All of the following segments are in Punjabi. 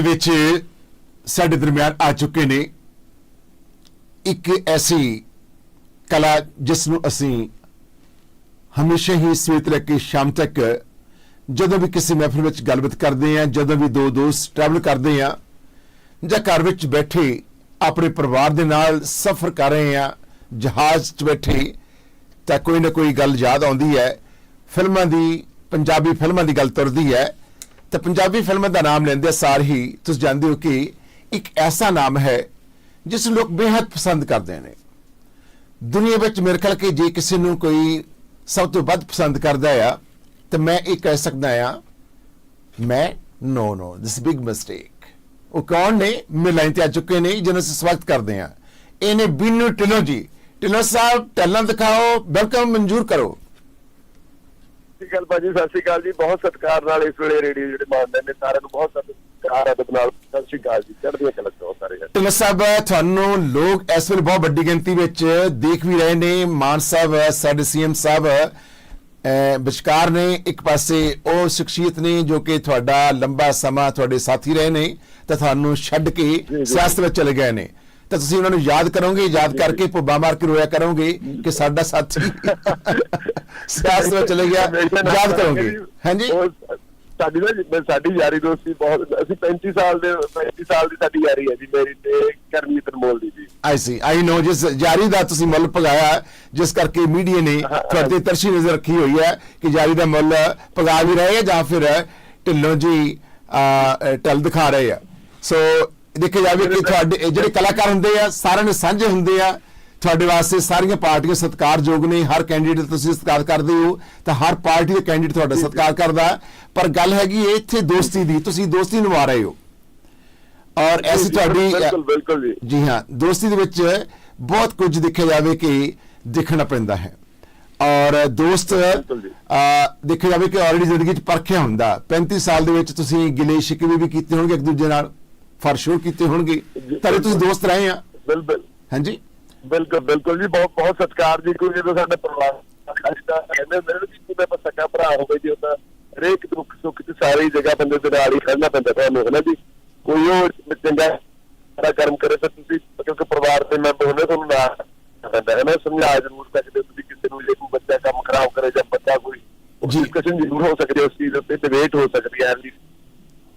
ਵਿੱਚ ਸਾਡੇ ਦਰਮਿਆਨ ਆ ਚੁੱਕੇ ਨੇ। ਇੱਕ ਐਸੀ ਕਲਾ ਜਿਸ ਨੂੰ ਅਸੀਂ ਹਮੇਸ਼ਾ ਹੀ ਸਵੇਤ ਲੈ ਕੇ ਸ਼ਾਮ ਤੱਕ ਜਦੋਂ ਵੀ ਕਿਸੇ ਮਹਿਫਿਲ ਵਿੱਚ ਗੱਲਬਾਤ ਕਰਦੇ ਆ ਜਦੋਂ ਵੀ ਦੋ ਦੋਸਤ ਟਰੈਵਲ ਕਰਦੇ ਆ ਜਾਂ ਘਰ ਵਿੱਚ ਬੈਠੇ ਆਪਣੇ ਪਰਿਵਾਰ ਦੇ ਨਾਲ ਸਫ਼ਰ ਕਰ ਰਹੇ ਆ ਜਹਾਜ਼ 'ਚ ਬੈਠੇ, ਤਾਂ ਕੋਈ ਨਾ ਕੋਈ ਗੱਲ ਯਾਦ ਆਉਂਦੀ ਹੈ। ਫਿਲਮਾਂ ਦੀ, ਪੰਜਾਬੀ ਫਿਲਮਾਂ ਦੀ ਗੱਲ ਤੁਰਦੀ ਹੈ। ਤਾਂ ਪੰਜਾਬੀ ਫਿਲਮਾਂ ਦਾ ਨਾਮ ਲੈਂਦੇ ਸਾਰ ਹੀ। ਤੁਸੀਂ ਜਾਣਦੇ ਹੋ ਕਿ ਇੱਕ ਐਸਾ ਨਾਮ ਹੈ ਜਿਸ ਨੂੰ ਲੋਕ ਬੇहद ਪਸੰਦ ਕਰਦੇ ਨੇ। ਦੁਨੀਆ ਵਿੱਚ ਮੇਰੇ ਖਿਆਲ ਕਿ ਜੇ ਕਿਸੇ ਨੂੰ ਕੋਈ ਸਭ ਤੋਂ ਵੱਧ ਪਸੰਦ ਕਰਦਾ ਆ, ਤਾਂ ਮੈਂ ਇਹ ਕਹਿ ਸਕਦਾ ਆ, ਮੈਂ ਨੋ ਨੋ ਦਿਸ ਬਿਗ ਮਿਸਟੇਕ ਉਹ ਕੌਣ ਨੇ? ਮੇਰੇ ਲਾਈਨ ਤੇ ਆ ਚੁੱਕੇ ਨੇ, ਜਿਹਨਾਂ ਅਸੀਂ ਸਵਾਗਤ ਕਰਦੇ ਆ। ਇਹ ਨੇ ਬਿੰਨੂ ਢਿੱਲੋਂ ਜੀ। ਢਿੱਲੋਂ ਸਾਹਿਬ ਟੈਲੈਂਟ ਦਿਖਾਓ ਵੈਲਕਮ ਮਨਜ਼ੂਰ ਕਰੋ। ਸਤਿ ਸ਼੍ਰੀ ਅਕਾਲ ਭਾਜੀ ਸਤਿ ਸ਼੍ਰੀ ਅਕਾਲ ਜੀ। ਬਹੁਤ ਸਤਿਕਾਰ ਨਾਲ ਇਸ ਵੇਲੇ ਰੇਡੀਓ ਜਿਹੜੇ ਮਾਨਦੇ ਨੇ ਸਾਰਿਆਂ ਨੂੰ ਬਹੁਤ ਸਤਿਕਾਰ ਅਦਬ ਨਾਲ। ਸਤਿ ਸ਼੍ਰੀ ਅਕਾਲ ਜੀ। ਚੜ੍ਹਦੀਆਂ ਕਲਾ ਤੋਂ ਸਾਰੇ। ਢਿੱਲੋਂ ਸਾਹਿਬ ਤੁਹਾਨੂੰ ਲੋਕ ਇਸ ਵੇਲੇ ਬਹੁਤ ਵੱਡੀ ਗਿਣਤੀ ਵਿੱਚ ਦੇਖ ਵੀ ਰਹੇ ਨੇ। ਮਾਨ ਸਾਹਿਬ ਸਾਡੇ ਸੀਐਮ ਸਾਹਿਬ ਵਿਚਕਾਰ ਨੇ ਇੱਕ ਪਾਸੇ ਉਹ ਸ਼ਖਸੀਅਤ ਨੇ ਜੋ ਕਿ ਤੁਹਾਡਾ ਲੰਬਾ ਸਮਾਂ ਤੁਹਾਡੇ ਸਾਥੀ ਰਹੇ ਨੇ ਤਾਂ ਤੁਹਾਨੂੰ ਛੱਡ ਕੇ। ਸਿਆਸਤ ਵਿੱਚ ਚਲੇ ਗਏ ਨੇ। ਤਾਂ ਤੁਸੀਂ ਉਹਨਾਂ ਨੂੰ ਯਾਦ ਕਰੋਗੇ ਯਾਦ ਕਰਕੇ ਭੁੱਬਾ ਮਾਰ ਕੇ ਰੋਇਆ ਕਰੋਗੇ ਕਿ ਸਾਡਾ ਸਾਥੀ ਸਿਆਸਤ ਵਿੱਚ ਚਲੇ ਗਿਆ। ਯਾਦ ਕਰੋਗੇ। ਹਾਂਜੀ? ਸਾਡੀ ਨਾ ਸਾਡੀ ਯਾਰੀ ਦੋਸਤੀ ਬਹੁਤ ਅਸੀਂ 35 ਸਾਲ ਦੇ 35 ਸਾਲ ਦੀ ਸਾਡੀ ਯਾਰੀ ਹੈ ਜੀ ਮੇਰੀ ਤੇ ਕਰਮਜੀਤ ਅਨਮੋਲ ਦੀ ਜੀ। ਆਈ ਸੀ ਆਈ ਨੋ ਜਿਸ ਜਾਰੀ ਦਾ ਤੁਸੀਂ ਮੁੱਲ ਪਗਾਇਆ ਜਿਸ ਕਰਕੇ ਮੀਡੀਆ ਨੇ ਤੁਹਾਡੇ ਤਰਸ਼ੀ ਨਜ਼ਰ ਰੱਖੀ ਹੋਈ ਹੈ ਕਿ ਜਾਰੀ ਦਾ ਮੁੱਲ ਪਗਾ ਵੀ ਰਹੇ ਜਾਂ ਫਿਰ ਢਿੱਲੋਂ ਜੀ ਢਲ ਦਿਖਾ ਰਹੇ ਆ। ਸੋ ਦੇਖਿਆ ਜਾਵੇ ਕਿ ਤੁਹਾਡੇ ਜਿਹੜੇ ਕਲਾਕਾਰ ਹੁੰਦੇ ਆ ਸਾਰਿਆਂ ਨੇ ਸਾਂਝੇ ਹੁੰਦੇ ਆ ਤੁਹਾਡੇ ਵਾਸਤੇ ਸਾਰੀਆਂ ਪਾਰਟੀਆਂ ਸਤਿਕਾਰਯੋਗ ਨੇ ਹਰ ਕੈਂਡੀਡੇਟ ਤੁਸੀਂ ਸਤਿਕਾਰ ਕਰਦੇ ਹੋ ਤਾਂ ਹਰ ਪਾਰਟੀ ਦੇ ਕੈਂਡੀਡੇਟ ਤੁਹਾਡਾ ਸਤਿਕਾਰ ਕਰਦਾ ਪਰ ਗੱਲ ਹੈਗੀ ਇਹ ਇੱਥੇ ਦੋਸਤੀ ਦੀ ਤੁਸੀਂ ਦੋਸਤੀ ਨਿਭਾ ਰਹੇ ਹੋ। ਔਰ ਐਸੀ ਤੁਹਾਡੀ ਬਿਲਕੁਲ ਜੀ। ਜੀ ਹਾਂ ਦੋਸਤੀ ਦੇ ਵਿੱਚ ਬਹੁਤ ਕੁਝ ਦੇਖਿਆ ਜਾਵੇ ਕਿ ਦੇਖਣਾ ਪੈਂਦਾ ਹੈ। ਔਰ ਦੋਸਤ ਦੇਖਿਆ ਜਾਵੇ ਕਿ ਆਲਰੇਡੀ ਜ਼ਿੰਦਗੀ 'ਚ ਪਰਖਿਆ ਹੁੰਦਾ। 35 ਸਾਲ ਦੇ ਵਿੱਚ ਤੁਸੀਂ ਗਿਲੇ ਸ਼ਿਕਵੇ ਵੀ ਕੀਤੇ ਹੋਣਗੇ ਇੱਕ ਦੂਜੇ ਨਾਲ। ਫਰਸ਼ੋਰ ਕੀਤੇ ਹੋਣਗੇ। ਤਾਂ ਤੁਸੀਂ ਦੋਸਤ ਰਹੇ ਆ। ਬਿਲਕੁਲ। ਹਾਂਜੀ? ਬਿਲਕੁਲ ਬਿਲਕੁਲ ਜੀ ਬਹੁਤ ਬਹੁਤ ਸਤਿਕਾਰ ਜੀ ਕੋਈ ਜਦੋਂ ਸਾਡੇ ਪਰਿਵਾਰ ਦਾ ਕਹਿੰਦੇ ਹੁੰਦੇ ਨੇ ਕਿ ਜਿਵੇਂ ਆਪਾਂ ਸੱਕਾ ਭਰਾ ਹੋਵੇ ਜੀ ਉਹਦਾ ਹਰੇਕ ਦੁੱਖ ਸੁੱਖ ਚ ਸਾਰੀ ਜਗ੍ਹਾ ਬੰਦੇ ਦੇ ਨਾਲ ਹੀ ਖੜਨਾ ਪੈਂਦਾ ਤੁਹਾਨੂੰ ਹੈ ਨਾ ਜੀ? ਕੋਈ ਉਹ ਚੰਗਾ ਸਾਰਾ ਕਰਮ ਕਰੇ ਤਾਂ ਤੁਸੀਂ ਕਿਉਂਕਿ ਪਰਿਵਾਰ ਦੇ ਮੈਂਬਰ ਹੁੰਦੇ ਤੁਹਾਨੂੰ ਨਾਲ ਪੈਂਦਾ ਹੈ ਨਾ ਸਮਝਾ ਜ਼ਰੂਰ ਸਕਦੇ ਤੁਸੀਂ ਕਿਸੇ ਨੂੰ ਜੇ ਕੋਈ ਬੱਚਾ ਕੰਮ ਖਰਾਬ ਕਰੇ ਜਾਂ ਬੱਚਾ ਕੋਈ। ਡਿਸਕਸ਼ਨ ਜ਼ਰੂਰ ਹੋ ਸਕਦੀ ਹੈ ਉਸ ਚੀਜ਼ ਉੱਤੇ ਡਿਬੇਟ ਹੋ ਸਕਦੀ ਹੈ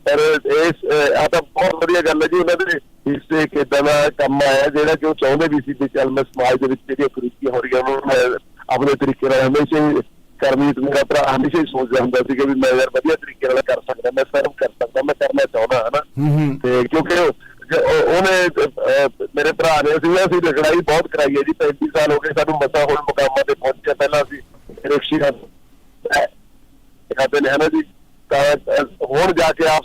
ਪਰ ਇਸ ਆ ਤਾਂ ਬਹੁਤ ਵਧੀਆ ਗੱਲ ਹੈ ਜੀ ਉਹਨਾਂ ਦੇ ਹਿੱਸੇ ਇੱਕ ਏਦਾਂ ਦਾ ਕੰਮ ਆਇਆ ਜਿਹੜਾ ਕਿ ਉਹ ਚਾਹੁੰਦੇ ਵੀ ਸੀ ਕਿ ਚੱਲ ਮੈਂ ਸਮਾਜ ਦੇ ਵਿੱਚ ਜਿਹੜੀਆਂ ਕੁਰੀਤੀਆਂ ਹੋ ਰਹੀਆਂ ਉਹਨਾਂ ਆਪਣੇ ਤਰੀਕੇ ਨਾਲ ਹਮੇਸ਼ਾ ਹੀ ਕਰਮੀਤ ਮੇਰਾ ਭਰਾ ਹਮੇਸ਼ਾ ਹੀ ਸੋਚਦਾ ਹੁੰਦਾ ਸੀ ਕਿ ਵੀ ਮੈਂ ਯਾਰ ਵਧੀਆ ਤਰੀਕੇ ਨਾਲ ਕਰ ਸਕਦਾ ਮੈਂ ਸਰਵ ਕਰ ਸਕਦਾ ਮੈਂ ਕਰਨਾ ਚਾਹੁੰਦਾ ਹਨਾ? ਤੇ ਕਿਉਂਕਿ ਉਹਨੇ ਮੇਰੇ ਭਰਾ ਨੇ ਅਸੀਂ ਅਸੀਂ ਲੜਾਈ ਬਹੁਤ ਕਰਾਈ ਹੈ ਜੀ 35 ਸਾਲ ਹੋ ਗਏ ਸਾਨੂੰ ਮਸਾ ਹੁਣ ਮੁਕਾਮਾਂ ਤੇ ਪਹੁੰਚਿਆ ਪਹਿਲਾਂ ਅਸੀਂ ਰਿਕਸ਼ੀ ਦਾ ਖਾਤੇ ਨੇ ਹਨਾ ਜੀ? ਤਾਂ ਹੁਣ ਜਾ ਕੇ ਆਪ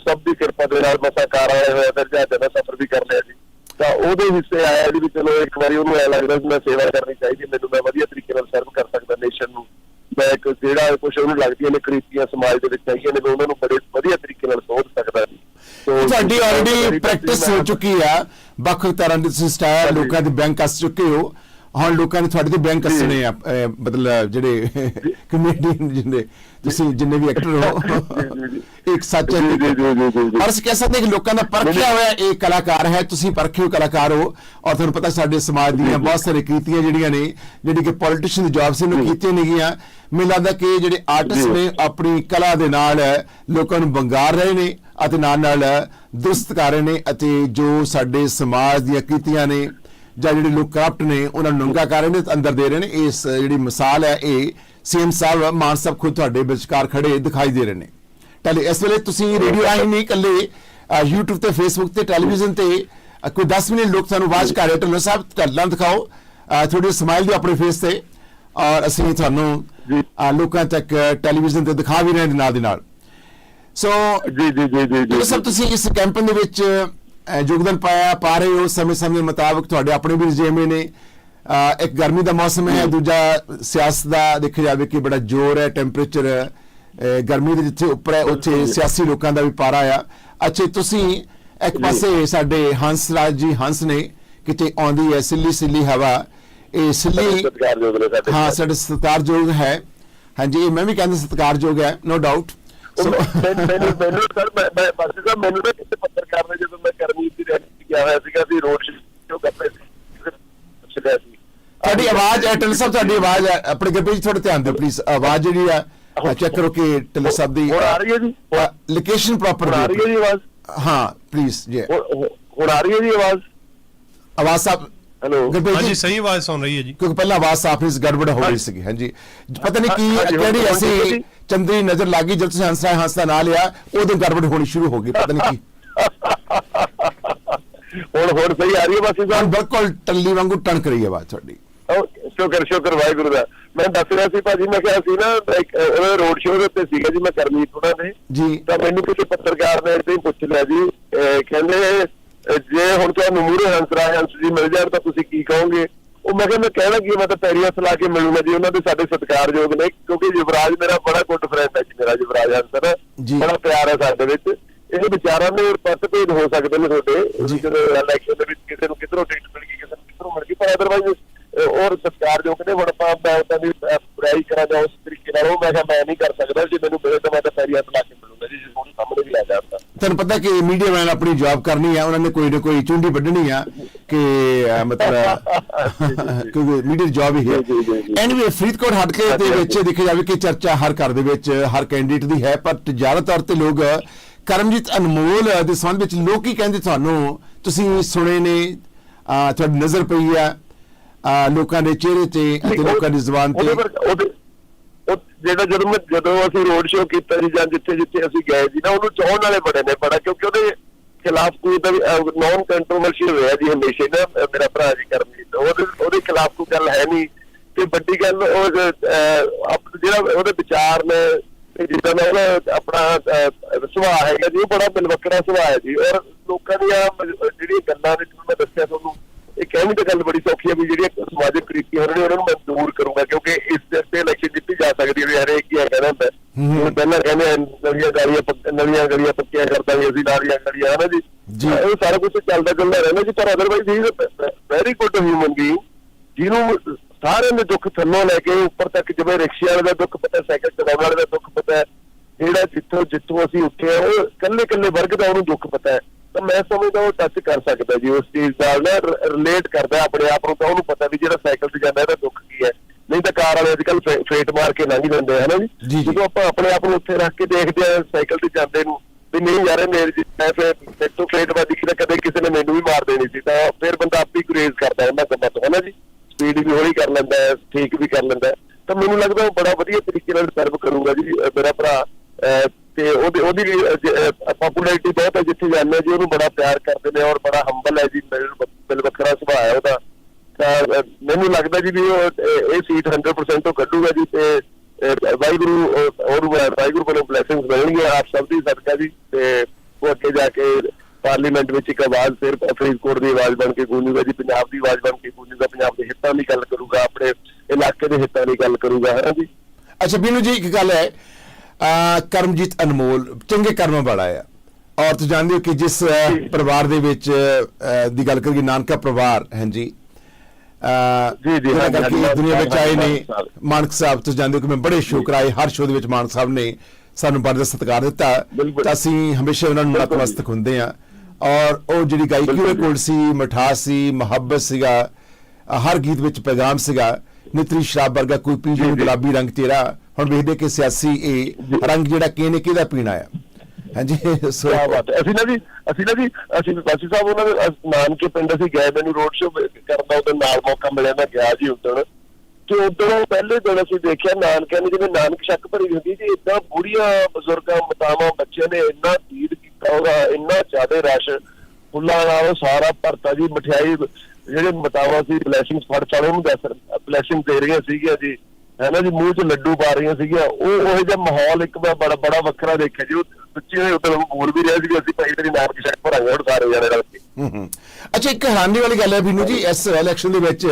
ਕਾਰ ਆਏ ਹੋਏ ਫਿਰ ਜਾ ਕੇ ਸਫ਼ਰ ਵੀ ਕਰ ਲਿਆ ਜੀ। ਤਾਂ ਉਹਦੇ ਹਿੱਸੇ ਆਇਆ ਜੀ ਵੀ ਚਲੋ ਇੱਕ ਵਾਰੀ ਉਹਨੂੰ ਐ ਲੱਗਦਾ ਸੀ ਮੈਂ ਸੇਵਾ ਕਰਨੀ ਚਾਹੀਦੀ ਮੈਨੂੰ ਮੈਂ ਵਧੀਆ ਤਰੀਕੇ ਨਾਲ ਸਰਵ ਕਰ ਸਕਦਾ ਨੇਸ਼ਨ ਨੂੰ। ਮੈਂ ਇੱਕ ਜਿਹੜਾ ਕੁਝ ਉਹਨੂੰ ਲੱਗਦੀਆਂ ਨੇ ਕ੍ਰਿਤੀਆਂ ਸਮਾਜ ਦੇ ਵਿੱਚ ਆਈਆਂ ਨੇ ਮੈਂ ਉਹਨਾਂ ਨੂੰ ਬੜੇ ਵਧੀਆ ਤਰੀਕੇ ਨਾਲ ਸੋਧ ਸਕਦਾ ਜੀ। ਤੁਹਾਡੀ ਆਲਰੇਡੀ ਪ੍ਰੈਕਟਿਸ ਹੋ ਚੁੱਕੀ ਆ। ਵੱਖ ਤਰ੍ਹਾਂ ਦੇ ਤੁਸੀਂ। ਲੋਕਾਂ ਦੇ ਬੈਂਕ ਕੱਸ ਚੁੱਕੇ ਹੋ। ਹੁਣ ਲੋਕਾਂ ਨੇ ਤੁਹਾਡੇ ਤੇ ਬੈਂਕ ਕੱਸਣੇ ਆ ਅਹ, ਮਤਲਬ ਜਿਹੜੇ ਕਮੇਡੀਅਨ ਜਿੰਨੇ ਤੁਸੀਂ ਜਿੰਨੇ ਵੀ ਐਕਟਰ ਹੋ। ਇੱਕ ਸੱਚ ਹੈ ਜੀ, ਜੀ, ਜੀ, ਜੀ, ਜੀ, ਜੀ। ਔਰ ਅਸੀਂ ਕਹਿ ਸਕਦੇ ਹਾਂ ਕਿ ਲੋਕਾਂ ਦਾ ਪਰਖਿਆ ਹੋਇਆ ਇਹ ਕਲਾਕਾਰ ਹੈ ਤੁਸੀਂ ਪਰਖੇ ਹੋਏ ਕਲਾਕਾਰ ਹੋ ਔਰ ਤੁਹਾਨੂੰ ਪਤਾ ਸਾਡੇ ਸਮਾਜ ਦੀਆਂ ਬਹੁਤ ਸਾਰੀਆਂ ਕੀਤੀਆਂ ਜਿਹੜੀਆਂ ਨੇ ਜਿਹੜੀ ਕਿ ਪੋਲੀਟੀਸ਼ੀਅਨ ਦੀ ਜੌਬ ਸੀ ਉਹਨੂੰ ਕੀਤੀਆਂ ਨਹੀਂ ਗਈਆਂ ਮੈਨੂੰ ਲੱਗਦਾ ਕਿ ਜਿਹੜੇ ਆਰਟਿਸਟ ਜੀ। ਨੇ ਆਪਣੀ ਕਲਾ ਦੇ ਨਾਲ ਲੋਕਾਂ ਨੂੰ ਬੰਗਾਰ ਰਹੇ ਨੇ ਅਤੇ ਨਾਲ ਨਾਲ ਦੁਰਸਤ ਕਰ ਰਹੇ ਨੇ ਅਤੇ ਜੋ ਸਾਡੇ ਸਮਾਜ ਦੀਆਂ ਕੀਤੀਆਂ ਨੇ ਜਾਂ ਜਿਹੜੇ ਲੋਕ ਕਰਪਟ ਨੇ ਉਹਨਾਂ ਨੂੰ ਨੰਗਾ ਕਰ ਰਹੇ ਨੇ ਅੰਦਰ ਦੇ ਰਹੇ ਨੇ ਇਸ ਜਿਹੜੀ ਮਿਸਾਲ ਹੈ ਇਹ ਸੀਐਮ ਸਾਹਿਬ ਮਾਨ ਸਾਹਿਬ ਖੁਦ ਤੁਹਾਡੇ ਵਿਚਕਾਰ ਖੜੇ ਦਿਖਾਈ ਦੇ ਰਹੇ ਨੇ। ਟੈਲੀ ਇਸ ਵੇਲੇ ਤੁਸੀਂ ਰੇਡੀਓ ਰਾਹੀਂ ਨਹੀਂ ਇਕੱਲੇ YouTube ਤੇ Facebook ਤੇ ਟੈਲੀਵਿਜ਼ਨ ਤੇ ਕੋਈ 10 ਮਿੰਟ ਲੋਕ ਤੁਹਾਨੂੰ ਆਵਾਜ਼ ਕਰ ਰਹੇ ਢਿੱਲੋਂ ਸਾਹਿਬ ਢੱਲਾਂ ਦਿਖਾਓ। ਥੋੜੀ ਸਮਾਈਲ ਦਿਓ ਆਪਣੇ ਫੇਸ ਤੇ ਔਰ ਅਸੀਂ ਤੁਹਾਨੂੰ ਲੋਕਾਂ ਤੱਕ ਟੈਲੀਵਿਜ਼ਨ ਤੇ ਦਿਖਾ ਵੀ ਰਹੇ ਦੇ ਨਾਲ ਦੇ ਨਾਲ। ਸੋ ਜੀ ਜੀ ਜੀ ਜੀ ਸਭ ਤੁਸੀਂ ਇਸ ਕੈਂਪੇਨ ਦੇ ਵਿੱਚ ਯੋਗਦਾਨ ਪਾਇਆ ਪਾ ਰਹੇ ਹੋ ਸਮੇਂ ਸਮੇਂ ਮੁਤਾਬਕ ਤੁਹਾਡੇ ਆਪਣੇ ਵੀ ਰਜੇਵੇਂ ਨੇ। ਇੱਕ ਗਰਮੀ ਦਾ ਮੌਸਮ ਹੈ ਦੂਜਾ ਸਿਆਸਤ ਦਾ ਦੇਖਿਆ ਜਾਵੇ ਕਿ ਬੜਾ ਜ਼ੋਰ ਹੈ ਟੈਂਪਰੇਚਰ ਗਰਮੀ ਦੇ ਜਿੱਥੇ ਉੱਪਰ ਹੈ ਉੱਥੇ ਸਿਆਸੀ ਲੋਕਾਂ ਦਾ ਵੀ ਪਾਰਾ ਆ। ਅੱਛਾ ਤੁਸੀਂ ਇੱਕ ਪਾਸੇ ਸਾਡੇ ਹੰਸ ਰਾਜ ਜੀ ਹੰਸ ਨੇ ਕਿਤੇ ਆਉਂਦੀ ਹੈ ਸਿੱਲੀ ਸਿੱਲੀ ਹਵਾ। ਇਹ ਸਿੱਲੀ ਹਾਂ ਸਾਡੇ ਸਤਿਕਾਰਯੋਗ ਹੈ। ਹਾਂਜੀ ਇਹ ਮੈਂ ਵੀ ਕਹਿੰਦਾ ਸਤਿਕਾਰਯੋਗ ਹੈ ਨੋ ਡਾਊਟ ਮੈਨੂੰ ਮੈਨੂੰ ਮੈਨੂੰ ਸਰ ਮੈਂ ਮੈਂ ਬਸ ਸਰ ਮੈਨੂੰ ਨਾ ਕਿਸੇ ਪੱਤਰਕਾਰ ਨੇ ਜਦੋਂ ਮੈਂ ਕਰਮਜੀਤ ਦੀ ਰੈਲੀ ਗਿਆ ਹੋਇਆ ਸੀਗਾ ਸੀ ਰੋਡ ਸ਼ੋਅ ਕਰਦੇ ਸੀ ਪੁੱਛ ਲਿਆ ਸੀ। ਤੁਹਾਡੀ ਆਵਾਜ਼ ਹੈ ਟਿਲ ਸਾਹਿਬ ਤੁਹਾਡੀ ਆਵਾਜ਼ ਹੈ। ਆਪਣੇ ਗੱਪੇ ਜੀ ਥੋੜਾ ਧਿਆਨ ਦਿਓ ਪਲੀਜ਼ ਆਵਾਜ਼ ਜਿਹੜੀ ਆ ਚੈੱਕ ਕਰੋ ਕਿ ਟਿਲ ਸਾਹਿਬ ਦੀ ਹੁਣ ਆ ਰਹੀ ਹੈ ਜੀ? ਲੋਕੇਸ਼ਨ ਪ੍ਰੋਪਰ ਆ ਰਹੀ ਹੈ ਜੀ ਆਵਾਜ਼? ਹਾਂ ਪਲੀਜ਼ ਜੀ ਹੁਣ- ਹੁਣ- ਹੁਣ ਆ ਰਹੀ ਹੈ ਜੀ ਆਵਾਜ਼? ਆਵਾਜ਼ ਸਾਹਿਬ ਹੈਲੋ। ਹਾਂਜੀ ਸਹੀ ਆਵਾਜ਼ ਸੁਣ ਰਹੀ ਹੈ ਜੀ। ਕਿਉਂਕਿ ਪਹਿਲਾਂ ਆਵਾਜ਼ ਸਾਫ਼ ਨਹੀਂ ਸੀ ਗੜਬੜ ਹੋ ਰਹੀ ਸੀਗੀ। ਹਾਂਜੀ। ਪਤਾ ਨਹੀਂ ਕੀ ਕਿਹੜੀ ਜੀ। ਚੰਦਰੀ ਨਜ਼ਰ ਲੱਗੀ ਜਦ ਤੁਸੀਂ ਹੰਸਰਾ ਹੰਸਦਾ ਨਾਂ ਲਿਆ ਉਦੋਂ ਗੜਬੜ ਹੋਣੀ ਸ਼ੁਰੂ ਹੋ ਗਈ ਪਤਾ ਨਹੀਂ ਕੀ। ਹੁਣ ਹੁਣ ਸਹੀ ਆ ਰਹੀ ਹੈ ਬਸ ਸਾਹਿਬ ਬਿਲਕੁਲ ਟੱਲੀ ਵਾਂਗੂ ਟਣਕ ਰਹੀ ਹੈ ਆਵਾਜ਼ ਤੁਹਾਡੀ। ਸ਼ੁਕਰ ਸ਼ੁਕਰ ਵਾਹਿਗੁਰੂ ਦਾ। ਮੈਂ ਦੱਸ ਰਿਹਾ ਸੀ ਭਾਜੀ ਮੈਂ ਕਿਹਾ ਸੀ ਨਾ ਉਹਦੇ ਰੋਡ ਸ਼ੋਅ ਦੇ ਉੱਤੇ ਸੀਗਾ ਜੀ ਮੈਂ ਕਰਮੀਤ ਉਹਨਾਂ ਦੇ। ਜੀ। ਤਾਂ ਮੈਨੂੰ ਕਿਸੇ ਪੱਤਰਕਾਰ ਨੇ ਹੀ ਪੁੱਛ ਲਿਆ ਜੀ ਕਹਿੰਦੇ ਜੇ ਹੁਣ ਤੁਹਾਨੂੰ ਮੂਰੇ ਹੰਸਰਾਜ ਹੰਸ ਜੀ ਮਿਲ ਜਾਣ ਤਾਂ ਤੁਸੀਂ ਕੀ ਕਹੋਗੇ ਉਹ ਮੈਂ ਕਿਹਾ ਮੈਂ ਕਹਿਣਾ ਕੀ ਮੈਂ ਤਾਂ ਪੈਰੀਆਂ ਸਲਾ ਕੇ ਮਿਲੂੰਗਾ ਜੀ ਉਹਨਾਂ ਦੇ ਸਾਡੇ ਸਤਿਕਾਰਯੋਗ ਨੇ ਕਿਉਂਕਿ ਯੁਵਰਾਜ ਮੇਰਾ ਬੜਾ ਗੁੱਡ ਫਰੈਂਡ ਹੈ ਜੀ ਮੇਰਾ ਯੁਵਰਾਜ ਹੰਸ ਨਾ ਜੀ। ਬੜਾ ਪਿਆਰ ਹੈ ਸਾਡੇ ਵਿੱਚ ਇਹ ਵਿਚਾਰਾਂ ਦੇ ਪੱਤਭੇਦ ਹੋ ਸਕਦੇ ਨੇ ਤੁਹਾਡੇ। ਜਦੋਂ ਇਲੈਕਸ਼ਨ ਦੇ ਵਿੱਚ ਕਿਸੇ ਨੂੰ ਕਿਧਰੋਂ ਟਿਕਟ ਮਿਲ ਗਈ ਕਿਸੇ ਨੂੰ ਕਿਧਰੋਂ ਮਿਲ ਗਈ ਪਰ ਅਦਰਵਾਈਜ਼ ਔਰ ਸਤਿਕਾਰਯੋਗ ਨੇ ਮੈਂ ਉਹਨਾਂ ਦੀ ਅਹ, ਬੁਰਾਈ ਕਰਾਂ ਜਾਂ ਉਸ ਤਰੀਕੇ ਨਾਲ ਉਹ ਮੈਂ ਕਿਹਾ ਮੈਂ ਨਹੀਂ ਕਰ ਸਕਦਾ ਜੇ ਮੈਨੂੰ ਮਿਲੇ ਤਾਂ ਮੈਂ ਤਾਂ ਪੈਰੀਆਂ ਲਾ ਕੇ ਮਿਲੂੰਗਾ ਜੀ ਜੇ ਤੁਹਾਨੂੰ ਸਾਹਮਣੇ ਵੀ ਆ ਜਾਂਦਾ ਤੁਹਾਨੂੰ ਪਤਾ ਕਿ ਮੀਡੀਆ ਮੈਨ ਆਪਣੀ ਜੌਬ ਕਰਨੀ ਆ ਉਹਨਾਂ ਨੇ ਕੋਈ ਨਾ ਕੋਈ ਚੁੰਡੀ ਵੱਢਣੀ ਆ ਕਿ ਮਤਲਬ ਕਿਉਂਕਿ ਮੀਡੀਆ ਜੌਬ ਹੀ ਹੈ। ਐਨੀਵੇ ਫਰੀਦਕੋਟ ਹਟਕੇ ਦੇ ਵਿੱਚ ਦੇਖਿਆ ਜਾਵੇ ਕਿ ਚਰਚਾ ਹਰ ਘਰ ਦੇ ਵਿੱਚ ਹਰ ਕੈਂਡੀਡੇਟ ਦੀ ਹੈ ਪਰ ਜ਼ਿਆਦਾ ਤੌਰ ਤੇ ਲੋਕ ਕਰਮਜੀਤ ਅਨਮੋਲ ਦੇ ਸੰਬੰਧ ਵਿੱਚ ਲੋਕ ਕੀ ਕਹਿੰਦੇ ਤੁਹਾਨੂੰ ਤੁਸੀਂ ਸੁਣੇ ਨੇ ਤੁਹਾਡੀ ਨਜ਼ਰ ਪਈ ਆ ਲੋਕਾਂ ਦੇ ਚਿਹਰੇ ਤੇ ਅਤੇ ਲੋਕਾਂ ਦੀ ਜ਼ੁਬਾਨ ਤੇ। ਉਹ ਜਿਹੜਾ ਜਦੋਂ ਮੈਂ ਜਦੋਂ ਅਸੀਂ ਰੋਡ ਸ਼ੋਅ ਕੀਤਾ ਜੀ ਜਾਂ ਜਿੱਥੇ ਜਿੱਥੇ ਅਸੀਂ ਗਏ ਜੀ ਨਾ, ਉਹਨੂੰ ਚਾਹਣ ਵਾਲੇ ਬੜੇ ਨੇ ਬੜਾ, ਕਿਉਂਕਿ ਉਹਦੇ ਖਿਲਾਫ ਕੋਈ ਤਾਂ ਨੌਨ ਕੰਟਰੋਵਰਸ਼ੀਅਲ ਹੋਇਆ ਜੀ ਹਮੇਸ਼ਾ ਨਾ ਮੇਰਾ ਭਰਾ ਜੀ ਕਰਮਜੀਤ। ਉਹਦੇ ਉਹਦੇ ਖਿਲਾਫ ਕੋਈ ਗੱਲ ਹੈ ਨਹੀਂ। ਤੇ ਵੱਡੀ ਗੱਲ ਉਹ ਜਿਹੜਾ ਉਹਦੇ ਵਿਚਾਰ ਨੇ, ਤੇ ਜਿੱਦਾਂ ਦਾ ਉਹਦਾ ਆਪਣਾ ਸੁਭਾਅ ਹੈਗਾ ਜੀ, ਉਹ ਬੜਾ ਮਿਲਵੱਕਰਾ ਸੁਭਾਅ ਹੈ ਜੀ। ਔਰ ਲੋਕਾਂ ਦੀਆਂ ਜਿਹੜੀਆਂ ਗੱਲਾਂ ਨੇ ਮੈਂ ਦੱਸਿਆ ਤੁਹਾਨੂੰ ਇਹ ਕਹਿਣੀ ਤਾਂ ਗੱਲ ਬੜੀ ਸੌਖੀ ਹੈ ਵੀ ਜਿਹੜੀਆਂ ਸਮਾਜਿਕ ਕ੍ਰਿਤੀਆਂ ਨੇ ਉਹਨਾਂ ਨੂੰ ਮੈਂ ਦੂਰ ਕਰੂੰਗਾ ਕਿਉਂਕਿ ਇਸ ਦੇ ਤੇ ਇਲੈਕਸ਼ਨ ਜਿੱਤੀ ਜਾ ਸਕਦੀ ਹੈ ਹਰੇਕ ਹੀ। ਕਹਿੰਦਾ ਹੁੰਦਾ ਹੁਣ ਪਹਿਲਾਂ ਕਹਿੰਦੇ ਨਵੀਆਂ ਗਾਲੀਆਂ ਨਵੀਆਂ ਗਲੀਆਂ ਪੱਕੀਆਂ ਕਰਦਾ ਵੀ ਅਸੀਂ ਨਾਲੀਆਂ ਗਲੀਆਂ ਹਨਾ ਜੀ? ਜੀ। ਇਹ ਸਾਰਾ ਕੁਝ ਚੱਲਦਾ ਚੱਲਦਾ ਰਹਿੰਦਾ ਜੀ ਪਰ ਅਦਰਵਾਈਜ਼ ਹੀ ਵੈਰੀ ਗੁੱਡ ਹਿਊਮਨ ਬੀਇੰਗ ਜਿਹਨੂੰ ਸਾਰਿਆਂ ਦੇ ਦੁੱਖ ਥੱਲੋਂ ਲੈ ਕੇ ਉੱਪਰ ਤੱਕ ਜਿਵੇਂ ਰਿਕਸ਼ੇ ਵਾਲੇ ਦਾ ਦੁੱਖ ਪਤਾ ਸਾਈਕਲ ਚਲਾਉਣ ਵਾਲੇ ਦਾ ਦੁੱਖ ਪਤਾ ਹੈ ਜਿਹੜਾ ਜਿੱਥੋਂ ਜਿੱਥੋਂ ਅਸੀਂ ਉੱਠੇ ਆ ਉਹ ਕੱਲੇ ਕੱਲੇ ਵਰਗ ਦਾ ਉਹਨੂੰ ਦੁੱਖ ਪਤਾ ਹੈ। ਤਾਂ ਮੈਂ ਸਮਝਦਾ ਉਹ ਟੱਚ ਕਰ ਸਕਦਾ ਜੀ ਉਸ ਚੀਜ਼ ਨਾਲ ਨਾ ਰਿਲੇਟ ਕਰਦਾ ਆਪਣੇ ਆਪ ਨੂੰ ਤਾਂ ਉਹਨੂੰ ਪਤਾ ਵੀ ਜਿਹੜਾ ਸਾਈਕਲ ਤੇ ਜਾਂਦਾ ਇਹਦਾ ਦੁੱਖ ਕੀ ਹੈ ਨਹੀਂ ਤਾਂ ਕਾਰ ਵਾਲੇ ਅੱਜਕੱਲ ਫੇਟ ਮਾਰ ਕੇ ਲੰਘ ਜਾਂਦੇ ਆ ਹਨਾ ਜੀ। ਜਦੋਂ ਆਪਾਂ ਆਪਣੇ ਆਪ ਨੂੰ ਉੱਥੇ ਰੱਖ ਕੇ ਦੇਖਦੇ ਆ ਸਾਈਕਲ ਤੇ ਜਾਂਦੇ ਨੂੰ ਵੀ ਨਹੀਂ ਯਾਰ ਮੇਰੇ ਜੀ ਮੈਂ ਫਿਰ ਮੇਰੇ ਤੋਂ ਫੇਟ ਵੱਜ ਗਈ ਤਾਂ ਕਦੇ ਕਿਸੇ ਨੇ ਮੈਨੂੰ ਵੀ ਮਾਰ ਦੇਣੀ ਸੀ ਤਾਂ ਫਿਰ ਬੰਦਾ ਆਪੇ ਗੁਰੇਜ਼ ਕਰਦਾ ਉਹਨਾਂ ਕੰਮਾਂ ਤੋਂ ਹਨਾ ਜੀ ਸਪੀਡ ਵੀ ਹੌਲੀ ਕਰ ਲੈਂਦਾ ਹੈ ਠੀਕ ਵੀ ਕਰ ਲੈਂਦਾ ਹੈ। ਤਾਂ ਮੈਨੂੰ ਲੱਗਦਾ ਉਹ ਬੜਾ ਵਧੀਆ ਤਰੀਕੇ ਨਾਲ ਸਰਵ ਕਰੂਗਾ ਜੀ ਮੇਰਾ ਭਰਾ ਤੇ ਉਹਦੀ ਉਹਦੀ ਪਪੂਲੈਰਿਟੀ ਬਹੁਤ ਹੈ ਜਿੱਥੇ ਜਾਂਦੇ ਜੀ ਉਹਨੂੰ ਬੜਾ ਪਿਆਰ ਕਰਦੇ ਨੇ ਔਰ ਬੜਾ ਹੰਬਲ ਹੈ ਜੀ ਮਿਲ ਵੱਖਰਾ ਸੁਭਾਅ ਹੈ ਉਹਦਾ। ਮੈਨੂੰ ਲੱਗਦਾ ਜੀ ਵੀ ਉਹ ਇਹ ਸੀਟ 100% ਉਹ ਕੱਢੂਗਾ ਜੀ ਤੇ ਵਾਹਿਗੁਰੂ ਅਹ, ਵਾਹਿਗੁਰੂ ਕੋਲੋਂ ਬਲੇਸਿੰਗਸ ਮਿਲਣਗੀਆਂ। ਆਪ ਸਭ ਦੀ ਸਦਕਾ ਜੀ ਤੇ ਉਹ ਅੱਗੇ ਜਾ ਕੇ ਪਾਰਲੀਮੈਂਟ ਵਿੱਚ ਇੱਕ ਆਵਾਜ਼ ਫਿਰ ਫਰੀਦਕੋਟ ਦੀ ਆਵਾਜ਼ ਬਣ ਕੇ ਗੂੰਜੂਗਾ ਜੀ ਪੰਜਾਬ ਦੀ ਆਵਾਜ਼ ਬਣ ਕੇ ਗੂੰਜੂਗਾ ਪੰਜਾਬ ਦੇ ਹਿੱਤਾਂ ਦੀ ਗੱਲ ਕਰੂਗਾ ਆਪਣੇ ਇਲਾਕੇ ਦੇ ਹਿੱਤਾਂ ਦੀ ਗੱਲ ਕਰੂਗਾ ਹੈ ਜੀ? ਅੱਛਾ ਬੀਨੂ ਜੀ ਇੱਕ ਗੱਲ ਹੈ ਕਰਮਜੀਤ ਅਨਮੋਲ ਚੰਗੇ ਕਰਮਾਂ ਵਾਲਾ ਹੈ ਔਰ ਤੁਸੀਂ ਜਾਣਦੇ ਹੋ ਕਿ ਜਿਸ। ਪਰਿਵਾਰ ਦੇ ਵਿੱਚ ਦੀ ਗੱਲ ਕਰੀਏ ਨਾਨਕਾ ਪਰਿਵਾਰ ਹਾਂਜੀ ਜੀ, ਜੀ, ਹਾਂਜੀ, ਦੁਨੀਆ ਵਿੱਚ ਆਏ ਨੇ ਮਾਨਕ ਸਾਹਿਬ। ਤੁਸੀਂ ਜਾਣਦੇ ਹੋ ਕਿ ਮੈਂ ਬੜੇ ਸ਼ੋਅ ਕਰਾਏ ਹਰ ਸ਼ੋਅ ਦੇ ਵਿੱਚ ਮਾਨਕ ਸਾਹਿਬ ਨੇ ਸਾਨੂੰ ਬੜਾ ਸਤਿਕਾਰ ਦਿੱਤਾ। ਤਾਂ ਅਸੀਂ ਹਮੇਸ਼ਾ ਉਹਨਾਂ ਨੂੰ ਨਤਮਸਤਕ ਹੁੰਦੇ ਆ ਔਰ ਉਹ ਜਿਹੜੀ ਗਾਇਕੀ ਜੀ। ਕੋਲ ਸੀ ਮਠਾਸ ਸੀ ਮੁਹੱਬਤ ਸੀਗਾ ਹਰ ਗੀਤ ਵਿੱਚ ਪੈਗਾਮ ਸੀਗਾ ਨਿਤਰੀ ਸ਼ਰਾਬ ਵਰਗਾ ਕੋਈ ਪੀ ਜੀ, ਨੂੰ ਜੀ। ਗੁਲਾਬੀ ਰੰਗ ਤੇਰਾ ਹੁਣ ਵੇਖਦੇ ਕਿ ਸਿਆਸੀ ਇਹ ਰੰਗ ਜਿਹੜਾ ਕਿਹਨੇ ਕਿਹਦਾ ਪੀਣਾ ਆ? ਹਾਂਜੀ ਸੋ ਕਿਆ ਬਾਤ ਹੈ। ਅਸੀਂ ਨਾ ਜੀ ਅਸੀਂ ਨਾ ਜੀ ਅਸੀਂ ਬਾਸੀ ਸਾਹਿਬ ਉਹਨਾਂ ਦੇ ਅਸ- ਨਾਨਕੇ ਪਿੰਡ ਅਸੀਂ ਗਏ ਮੈਨੂੰ ਰੋਡ ਸ਼ੋਅ ਕਰਨ ਦਾ ਉਹਦੇ ਨਾਲ ਮੌਕਾ ਮਿਲਿਆ ਮੈਂ ਗਿਆ ਜੀ ਉਦੋਂ ਤੇ ਉਦੋਂ ਪਹਿਲੇ ਦਿਨ ਅਸੀਂ ਦੇਖਿਆ ਨਾਨਕਿਆਂ ਨੇ ਜਿਵੇਂ ਨਾਨਕ ਸ਼ੱਕ ਭਰੀ ਹੁੰਦੀ ਜੀ ਇਦਾਂ ਬੁੜੀਆਂ ਬਜ਼ੁਰਗਾਂ ਮਾਤਾਵਾਂ ਬੱਚਿਆਂ ਨੇ ਇੰਨਾ ਭੀੜ ਕੀਤਾ ਉਹਦਾ ਇੰਨਾ ਜ਼ਿਆਦਾ ਰਸ਼ ਫੁੱਲਾਂ ਨਾਲ ਸਾਰਾ ਭਰਤਾ ਜੀ ਮਠਿਆਈ ਜਿਹੜੇ ਮਾਤਾਵਾਂ ਸੀ ਬਲੇਸਿੰਗਸ ਫੜ ਚਾਲੇ ਉਹਨੂੰ ਦੱਸ ਬਲੇਸਿੰਗ ਦੇ ਰਹੀਆਂ ਸੀਗੀਆਂ ਜੀ। ਹੈ ਨਾ ਜੀ ਮੂੰਹ 'ਚ ਲੱਡੂ ਪਾ ਰਹੀਆਂ ਸੀਗੀਆਂ ਉਹ ਉਹ ਜਿਹਾ ਮਾਹੌਲ ਇੱਕ ਮੈਂ ਬੜਾ ਬੜਾ ਵੱਖਰਾ ਦੇਖਿਆ ਜੀ ਉਹ ਸੱਚੀ ਨੇ ਉੱਤੇ ਬੋਲ ਵੀ ਰਿਹਾ ਸੀ ਅਸੀਂ ਭਾਈ ਤੇਰੀ ਨਾਨਕ ਸ਼ੱਕ ਭਰਾਂਗੇ ਹੁਣ ਸਾਰੇ ਜਣੇ ਰਲ ਕੇ ਹੂੰ ਹੂੰ। ਅੱਛਾ ਇੱਕ ਹੈਰਾਨੀ ਵਾਲੀ ਗੱਲ ਹੈ ਬੀਨੂ ਜੀ ਇਸ ਇਲੈਕਸ਼ਨ ਦੇ ਵਿੱਚ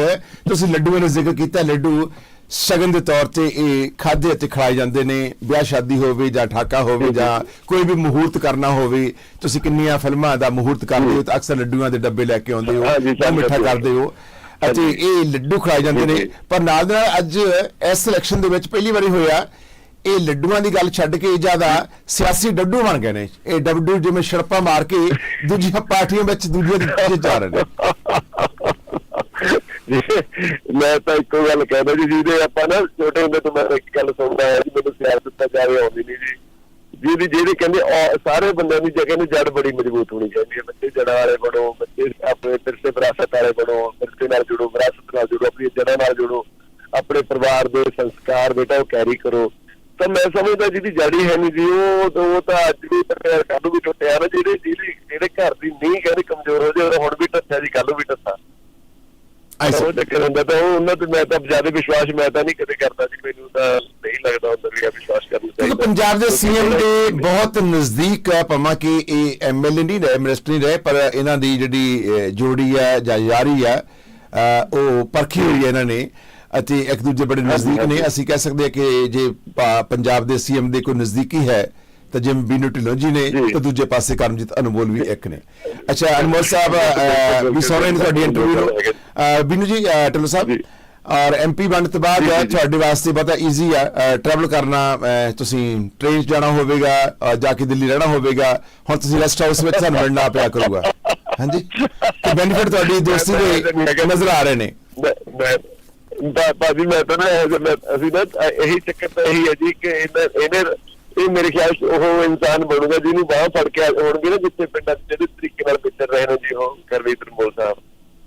ਤੁਸੀਂ ਲੱਡੂਆਂ ਦਾ ਜ਼ਿਕਰ ਕੀਤਾ ਲੱਡੂ ਸ਼ਗਨ ਦੇ ਤੌਰ ਤੇ ਇਹ ਖਾਦੇ ਅਤੇ ਖਿਲਾਏ ਜਾਂਦੇ ਨੇ ਵਿਆਹ ਸ਼ਾਦੀ ਹੋਵੇ ਜਾਂ ਠਾਕਾ ਹੋਵੇ ਜਾਂ ਕੋਈ ਵੀ ਮੁਹੂਰਤ ਕਰਨਾ ਹੋਵੇ ਤੁਸੀਂ ਕਿੰਨੀਆਂ ਫਿਲਮਾਂ ਦਾ ਮੁਹੂਰਤ ਕਰਦੇ ਹੋ ਤਾਂ ਅਕਸਰ ਲੱਡੂਆਂ ਦੇ ਡੱਬੇ ਲੈ ਕੇ ਆਉਂਦੇ ਹੋ ਮਿੱਠਾ। ਕਰਦੇ ਹੋ ਅਤੇ ਇਹ ਲੱਡੂ ਖਿਲਾਏ ਜਾਂਦੇ ਨੇ। ਪਰ ਨਾਲ ਦੇ ਨਾਲ ਅੱਜ ਇਸ ਇਲੈਕਸ਼ਨ ਦੇ ਵਿੱਚ ਪਹਿਲੀ ਵਾਰੀ ਹੋਇਆ ਇਹ ਲੱਡੂਆਂ ਦੀ ਗੱਲ ਛੱਡ ਕੇ ਜ਼ਿਆਦਾ ਸਿਆਸੀ ਡੱਡੂ ਬਣ ਗਏ ਨੇ। ਇਹ ਡੱਡੂ ਜਿਵੇਂ ਛੜਪਾ ਮਾਰ ਕੇ ਦੂਜੀਆਂ ਪਾਰਟੀਆਂ ਵਿੱਚ ਦੂਜੀਆਂ ਦੇ ਜਾ ਰਹੇ ਨੇ। ਮੈਂ ਤਾਂ ਇੱਕੋ ਗੱਲ ਕਹਿੰਦਾ ਜੀ ਜਿਹਦੇ ਆਪਾਂ ਨਾ ਛੋਟੇ ਹੁੰਦੇ ਤੋਂ ਮੈਂ ਇੱਕ ਗੱਲ ਸੁਣਦਾ ਆਇਆ ਜੀ ਮੈਨੂੰ ਸਿਆਸਤ ਤਾਂ ਜਾਵੇ ਆਉਂਦੀ ਨਹੀਂ ਜੀ। ਜਿਹਦੀ ਜਿਹੜੇ ਕਹਿੰਦੇ ਸਾਰੇ ਬੰਦਿਆਂ ਦੀ ਜਗ੍ਹਾ ਨੂੰ ਜੜ ਬੜੀ ਮਜ਼ਬੂਤ ਹੋਣੀ ਚਾਹੀਦੀ ਹੈ। ਬੱਚੇ ਜੜਾਂ ਵਾਲੇ ਬਣੋ ਬੱਚੇ ਆਪਣੇ ਵਿਰਸੇ ਵਿਰਾਸਤ ਵਾਲੇ ਬਣੋ ਵਿਰਸੇ ਨਾਲ ਜੁੜੋ ਵਿਰਾਸਤ ਨਾਲ ਜੁੜੋ ਆਪਣੀ ਜੜ੍ਹਾਂ ਨਾਲ ਜੁੜੋ ਆਪਣੇ ਪਰਿਵਾਰ ਦੇ ਸੰਸਕਾਰ ਬੇਟਾ ਉਹ ਕੈਰੀ ਕਰੋ। ਤਾਂ ਮੈਂ ਸਮਝਦਾ ਜਿਹਦੀ ਜੜੀ ਹੈ ਨਹੀਂ ਜੀ ਉਹ ਉਹ ਤਾਂ ਅੱਜ ਵੀ ਟੱਟਿਆ ਕੱਲ ਵੀ ਟੁੱਟਿਆ ਨਾ ਜਿਹੜੇ ਜਿਹੜੇ ਜਿਹੜੇ ਘਰ ਦੀ ਨਹੀਂ ਕਹਿੰਦੇ ਕਮਜ਼ੋਰ ਹੋ ਜਾਏ ਉਹ ਹੁਣ ਵੀ ਟੱਟਿਆ ਜੀ ਕੱਲ ਵੀ ਟੱਟਾ। ਉਹ ਚੱਕਰ ਹੁੰਦਾ ਤਾਂ ਉਹ ਉਹਨਾਂ ਤੇ ਮੈਂ ਤਾਂ ਜ਼ਿਆਦਾ ਵਿਸ਼ਵਾਸ ਮੈਂ ਤਾਂ ਨਹੀਂ ਕਦੇ ਕਰਦਾ ਜੀ ਮੈਨੂੰ ਤਾਂ ਨਹੀਂ ਲੱਗਦਾ ਹੁੰਦਾ ਵੀ ਇਹ ਵਿਸ਼ਵਾਸ ਪੰਜਾਬ ਦੇ ਸੀਐਮ ਦੇ ਬਹੁਤ ਨਜ਼ਦੀਕ ਹੈ ਭਾਵੇਂ ਕਿ ਇਹ ਐਮਐਲਏ ਨਹੀਂ ਰਹੇ ਮਿਨਿਸਟਰ ਨਹੀਂ ਰਹੇ ਪਰ ਇਹਨਾਂ ਦੀ ਜਿਹੜੀ ਜੋੜੀ ਹੈ ਜਾਂ ਯਾਰੀ ਹੈ ਉਹ ਪਰਖੀ ਹੋਈ ਹੈ ਇਹਨਾਂ ਨੇ ਅਤੇ ਇੱਕ ਦੂਜੇ ਬੜੇ ਨਜ਼ਦੀਕ ਨੇ। ਅਸੀਂ ਕਹਿ ਸਕਦੇ ਹਾਂ ਕਿ ਜੇ ਪੰਜਾਬ ਦੇ ਸੀਐਮ ਦੇ ਕੋਈ ਨਜ਼ਦੀਕੀ ਹੈ ਤਾਂ ਜਿਵੇਂ ਬੀਨੂ ਢਿੱਲੋਂ ਜੀ ਨੇ। ਤਾਂ ਦੂਜੇ ਪਾਸੇ ਕਰਮਜੀਤ ਅਨਮੋਲ ਵੀ ਇੱਕ ਨੇ। ਅੱਛਾ ਅਨਮੋਲ ਸਾਹਿਬ ਵੀ ਸੌਰੇ ਨੇ ਤੁਹਾਡੀ ਇੰਟਰਵਿਊ ਬੀਨੂ ਜੀ ਢਿੱਲੋਂ ਸਾਹਿਬ। ਔਰ ਐਮਪੀ ਬਣਨ ਤੋਂ ਬਾਅਦ। ਤੁਹਾਡੇ ਵਾਸਤੇ ਪਤਾ ਈਜ਼ੀ ਆ ਟਰੈਵਲ ਕਰਨਾ ਤੁਸੀਂ ਟ੍ਰੇਨ 'ਚ ਜਾਣਾ ਹੋਵੇਗਾ ਜਾ ਕੇ ਦਿੱਲੀ ਰਹਿਣਾ ਹੋਵੇਗਾ ਹੁਣ ਤੁਸੀਂ ਰੈਸਟ ਹਾਊਸ ਵਿੱਚ ਤੁਹਾਨੂੰ ਮਿਲਣਾ ਪਿਆ ਕਰੂਗਾ। ਹਾਂਜੀ? ਤੇ ਬੈਨੀਫਿਟ ਤੁਹਾਡੀ ਦੋਸਤੀ ਦੇ ਨਜ਼ਰ ਆ ਰਹੇ ਨੇ। ਭਾਜੀ ਮੈਂ ਤਾਂ ਨਾ ਅਸੀਂ ਨਾ ਇਹੀ ਚੱਕਰ ਤਾਂ ਇਹੀ ਹੈ ਜੀ ਕਿ ਇਹਨੇ ਇਹ ਮੇਰੇ ਖਿਆਲ ਚ ਉਹ ਇਨਸਾਨ ਬਣੂਗਾ ਜਿਹਨੂੰ ਬਾਹ ਫੜ ਕੇ ਹੋਣਗੇ ਨਾ ਜਿੱਥੇ ਪਿੰਡਾਂ 'ਚ ਜਿਹੜੇ ਤਰੀਕੇ ਨਾਲ ਵਿਚਰ ਰਹੇ ਨੇ ਜੀ ਉਹ ਕਰਵੀਤ ਰਮੋਲ ਸਾਹਿਬ।